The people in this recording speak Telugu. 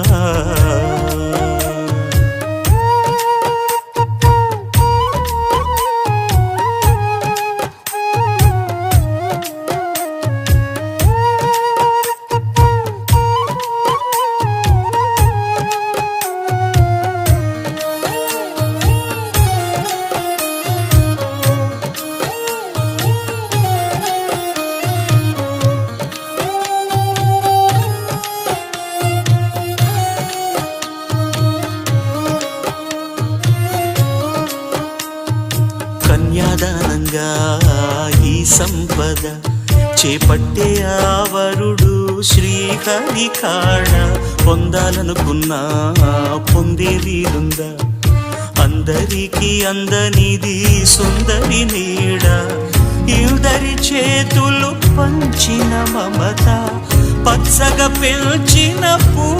Ah. కన్యాదానంగా ఈ సంపద చేపట్టే ఆవరుడు శ్రీహరి కాడ పొందాలనుకున్నా పొందే వీలుందా. అందరికీ అందనిది సుందరి నీడ. ఇద్దరి చేతులు పంచిన మమత. పచ్చగా పెంచిన పూ